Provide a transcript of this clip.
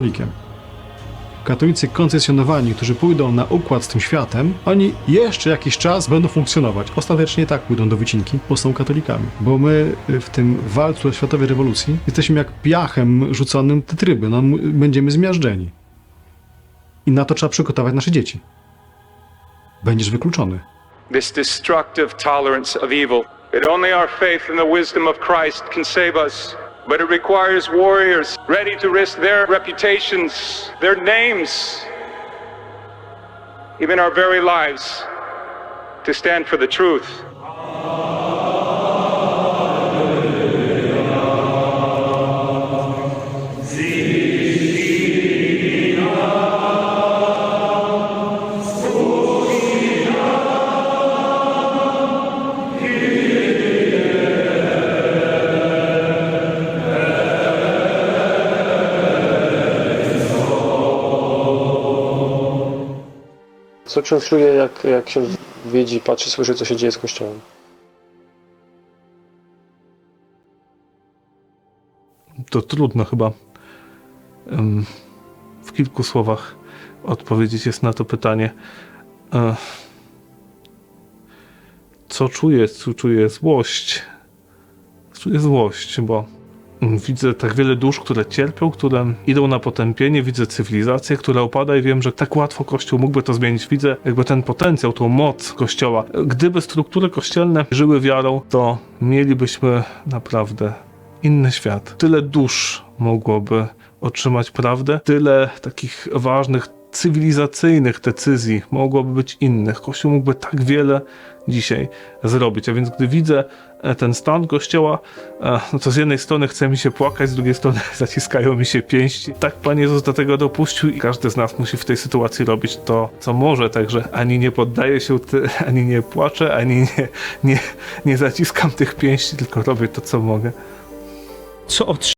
katolikiem. Katolicy koncesjonowani, którzy pójdą na układ z tym światem, oni jeszcze jakiś czas będą funkcjonować. Ostatecznie tak pójdą do wycinki, bo są katolikami. Bo my y, w tym walcu o światowej rewolucji jesteśmy jak piachem rzuconym te tryby. No, będziemy zmiażdżeni. I na to trzeba przygotować nasze dzieci. Będziesz wykluczony. this destructive tolerance of evil. That only our faith in the wisdom of Christ can save us. But it requires warriors ready to risk their reputations, their names, even our very lives, to stand for the truth. Co ksiądz czuje, jak, jak ksiądz widzi, patrzy, słyszy, co się dzieje z kościołem? to trudno chyba w kilku słowach odpowiedzieć jest na to pytanie. E, Co czuję? Czuję złość. Czuję złość, bo widzę tak wiele dusz, które cierpią, które idą na potępienie, widzę cywilizację, która upada i wiem, że tak łatwo Kościół mógłby to zmienić. Widzę jakby ten potencjał, tą moc Kościoła. Gdyby struktury kościelne żyły wiarą, to mielibyśmy naprawdę inny świat. Tyle dusz mogłoby otrzymać prawdę, tyle takich ważnych cywilizacyjnych decyzji mogłoby być innych. Kościół mógłby tak wiele dzisiaj zrobić. A więc gdy widzę e, ten stan kościoła, e, no to z jednej strony chce mi się płakać, z drugiej strony zaciskają mi się pięści. Tak Pan Jezus do tego dopuścił i każdy z nas musi w tej sytuacji robić to, co może. Także ani nie poddaję się, ani nie płaczę, ani nie, nie, nie zaciskam tych pięści, tylko robię to, co mogę. co otrzymał